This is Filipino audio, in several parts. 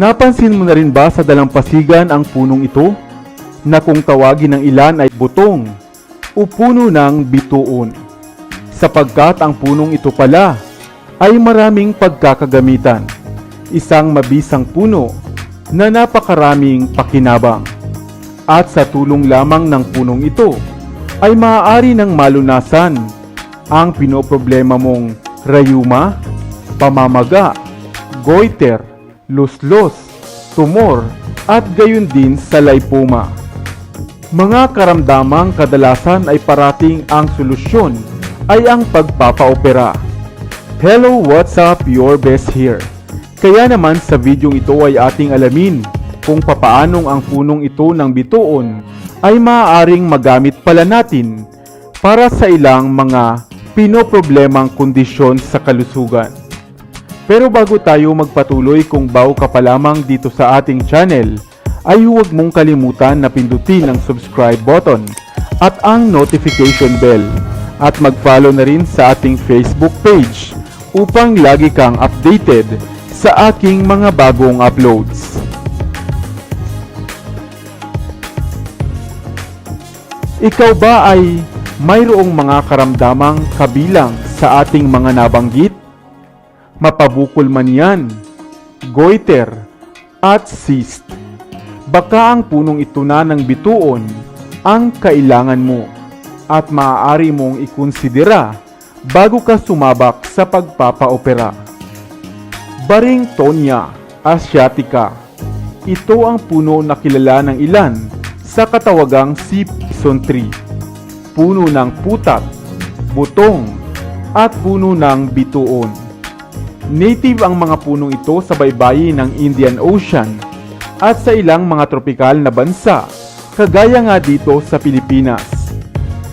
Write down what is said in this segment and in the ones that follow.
Napansin mo na rin ba sa dalampasigan ang punong ito? Na kung tawagin ng ilan ay butong o puno ng bituon. Sapagkat ang punong ito pala ay maraming pagkakagamitan. Isang mabisang puno na napakaraming pakinabang. At sa tulong lamang ng punong ito ay maaari ng malunasan ang pinoproblema mong rayuma, pamamaga, goiter, luslos, tumor, at gayon din sa lipoma. Mga karamdamang kadalasan ay parating ang solusyon ay ang pagpapaopera. Hello, what's up? Your best here. Kaya naman sa videong ito ay ating alamin kung papaanong ang punong ito ng bituon ay maaaring magamit pala natin para sa ilang mga pinoproblemang kondisyon sa kalusugan. Pero bago tayo magpatuloy kung bago ka pa lamang dito sa ating channel, ay huwag mong kalimutan na pindutin ang subscribe button at ang notification bell at mag-follow na rin sa ating Facebook page upang lagi kang updated sa aking mga bagong uploads. Ikaw ba ay mayroong mga karamdamang kabilang sa ating mga nabanggit? Mapabukol man yan, goiter, at cyst. Baka ang punong ito na ng bituon ang kailangan mo at maaari mong ikonsidera bago ka sumabak sa pagpapaopera. Baring Tonya asiatica. Ito ang puno na kilala ng ilan sa katawagang Sipson tree. Puno ng putat, butong, at puno ng bituon. Native ang mga punong ito sa baybayin ng Indian Ocean at sa ilang mga tropikal na bansa, kagaya nga dito sa Pilipinas.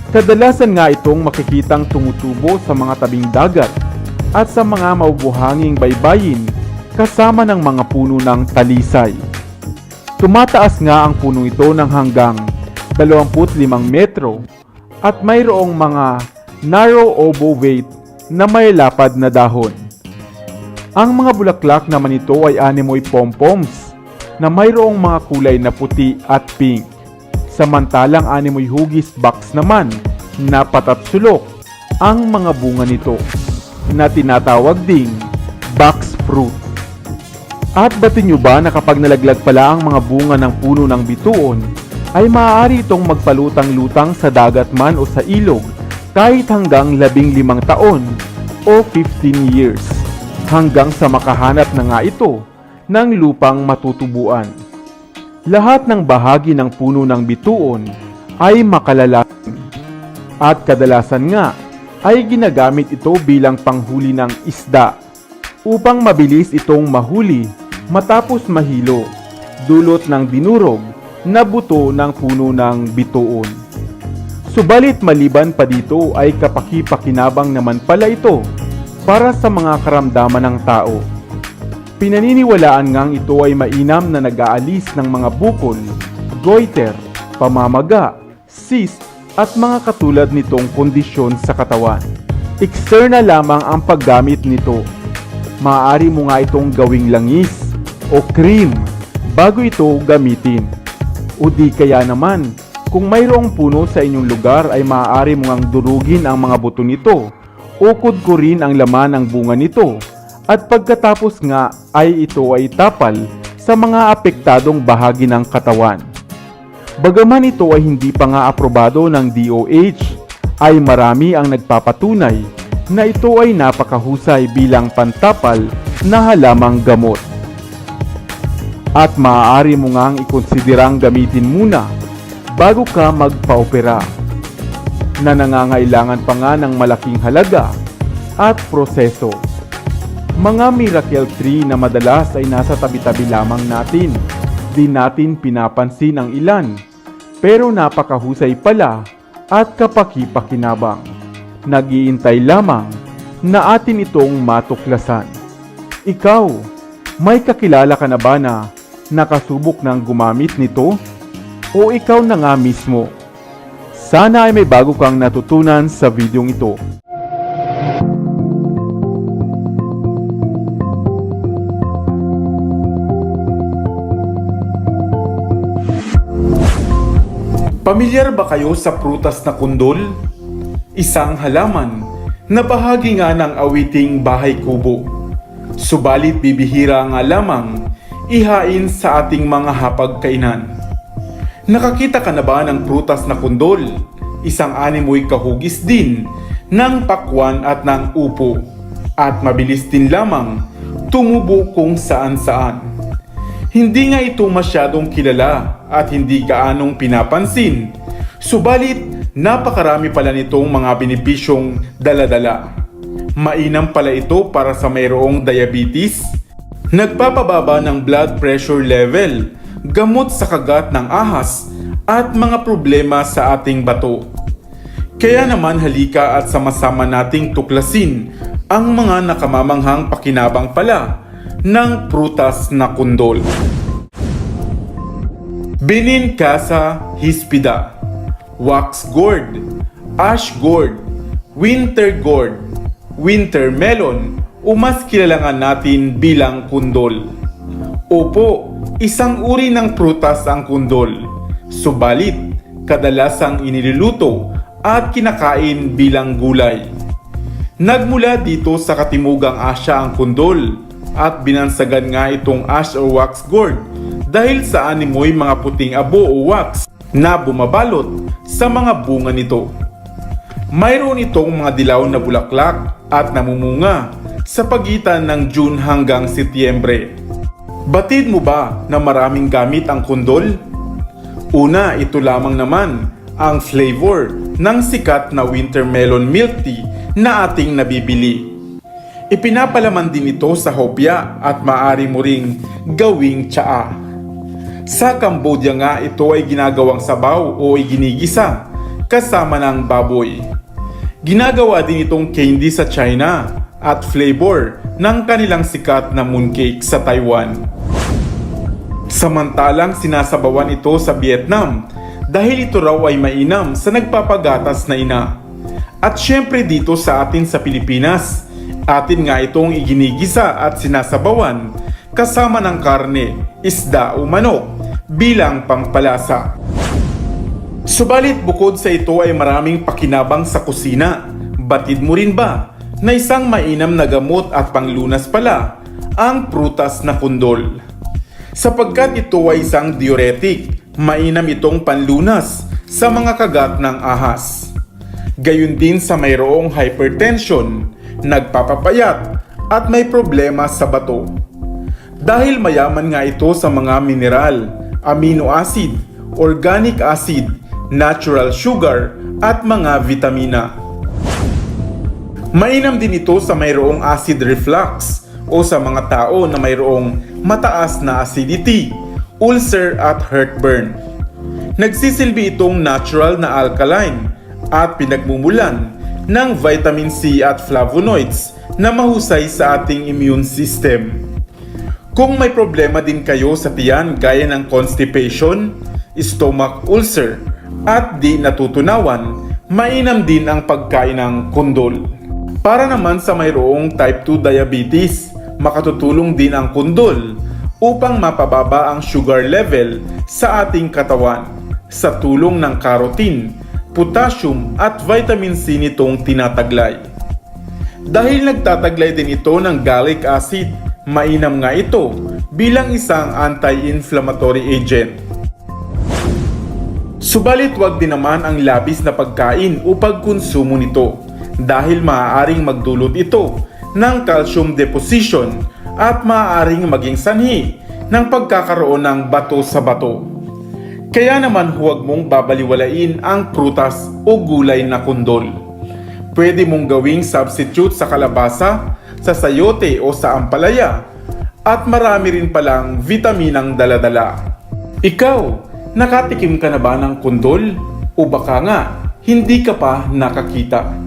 Kadalasan nga itong makikitang tumutubo sa mga tabing dagat at sa mga mabubuhanging baybayin kasama ng mga puno ng talisay. Tumataas nga ang puno ito ng hanggang 25 metro at mayroong mga narrow ovovate na may lapad na dahon. Ang mga bulaklak naman ito ay animoy pompoms na mayroong mga kulay na puti at pink. Samantalang animoy hugis box naman na patatsulok ang mga bunga nito na tinatawag ding box fruit. At batin nyo ba na kapag nalaglag pala ang mga bunga ng puno ng bituon, ay maaari itong magpalutang-lutang sa dagat man o sa ilog kahit hanggang labing limang taon o 15 years hanggang sa makahanap na nga ito ng lupang matutubuan. Lahat ng bahagi ng puno ng bituon ay makalalaking at kadalasan nga ay ginagamit ito bilang panghuli ng isda upang mabilis itong mahuli matapos mahilo dulot ng dinurog na buto ng puno ng bituon. Subalit maliban pa dito ay kapaki-pakinabang naman pala ito para sa mga karamdaman ng tao. Pinaniniwalaan ngang ito ay mainam na nag-aalis ng mga bukol, goiter, pamamaga, cyst at mga katulad nitong kondisyon sa katawan. External lamang ang paggamit nito. Maaari mo nga itong gawing langis o cream bago ito gamitin. O di kaya naman, kung mayroong puno sa inyong lugar ay maaari mo ngang durugin ang mga buto nito o kudkurin ang laman ng bunga nito at pagkatapos nga ay ito ay tapal sa mga apektadong bahagi ng katawan. Bagaman ito ay hindi pa nga aprobado ng DOH, ay marami ang nagpapatunay na ito ay napakahusay bilang pantapal na halamang gamot. At maaari mo ngang ikonsiderang gamitin muna bago ka magpa-opera na nangangailangan pa nga ng malaking halaga at proseso. Mga miracle tree na madalas ay nasa tabi-tabi lamang natin. Di natin pinapansin ang ilan, pero napakahusay pala at kapaki-pakinabang. Nagiintay lamang na atin itong matuklasan. Ikaw, may kakilala ka na ba na nakasubok ng gumamit nito? O ikaw na nga mismo? Sana ay may bago kang natutunan sa videong ito. Pamilyar ba kayo sa prutas na kundol? Isang halaman na bahagi nga ng awiting bahay kubo. Subalit bibihira nga lamang ihain sa ating mga hapagkainan. Nakakita ka na ba ng prutas na kundol? Isang animoy kahugis din ng pakwan at ng upo at mabilis din lamang tumubo kung saan saan. Hindi nga ito masyadong kilala at hindi gaanong pinapansin. Subalit, napakarami pala nitong mga benepisyong daladala. Mainam pala ito para sa mayroong diabetes, nagpapababa ng blood pressure level, gamot sa kagat ng ahas, at mga problema sa ating bato. Kaya naman halika at sama-sama nating tuklasin ang mga nakamamanghang pakinabang pala ng prutas na kundol. Benin Casa Hispida Wax Gourd Ash Gourd Winter Gourd Winter Melon o mas natin bilang kundol. Opo, isang uri ng prutas ang kundol. Subalit, kadalasang iniluluto at kinakain bilang gulay. Nagmula dito sa Katimugang Asya ang kundol at binansagan nga itong ash or wax gourd dahil sa animoy mga puting abo o wax na bumabalot sa mga bunga nito. Mayroon itong mga dilaw na bulaklak at namumunga sa pagitan ng June hanggang Setyembre. Batid mo ba na maraming gamit ang kundol? Una, ito lamang naman ang flavor ng sikat na winter melon milk tea na ating nabibili. Ipinapalaman din ito sa hopya at maaari mo ring gawing tsaa. Sa Cambodia nga ito ay ginagawang sabaw o iginigisa kasama ng baboy. Ginagawa din itong candy sa China at flavor ng kanilang sikat na mooncake sa Taiwan. Samantalang sinasabawan ito sa Vietnam dahil ito raw ay mainam sa nagpapagatas na ina. At syempre dito sa atin sa Pilipinas, atin nga itong iginigisa at sinasabawan kasama ng karne, isda o manok bilang pampalasa. Subalit bukod sa ito ay maraming pakinabang sa kusina. Batid mo rin ba na isang mainam na gamot at panglunas pala ang prutas na kundol? Sapagkat ito ay isang diuretic, mainam itong panlunas sa mga kagat ng ahas. Gayun din sa mayroong hypertension, nagpapapayat at may problema sa bato. Dahil mayaman nga ito sa mga mineral, amino acid, organic acid, natural sugar at mga vitamina. Mainam din ito sa mayroong acid reflux o sa mga tao na mayroong mataas na acidity, ulcer at heartburn. Nagsisilbi itong natural na alkaline at pinagmumulan ng vitamin C at flavonoids na mahusay sa ating immune system. Kung may problema din kayo sa tiyan gaya ng constipation, stomach ulcer, at di natutunawan, mainam din ang pagkain ng kundol. Para naman sa mayroong type 2 diabetes, makatutulong din ang kundol upang mapababa ang sugar level sa ating katawan sa tulong ng carotene, potassium at vitamin C nitong tinataglay. Dahil nagtataglay din ito ng gallic acid, mainam nga ito bilang isang anti-inflammatory agent. Subalit wag din naman ang labis na pagkain o pagkonsumo nito dahil maaaring magdulot ito ng calcium deposition at maaaring maging sanhi ng pagkakaroon ng bato sa bato. Kaya naman huwag mong babaliwalain ang prutas o gulay na kundol. Pwede mong gawing substitute sa kalabasa, sa sayote o sa ampalaya at marami rin palang vitaminang daladala. Ikaw, nakatikim ka na ba ng kundol? O baka nga, hindi ka pa nakakita?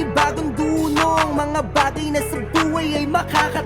panibagong dunong Mga bagay na sa buhay ay makakatulong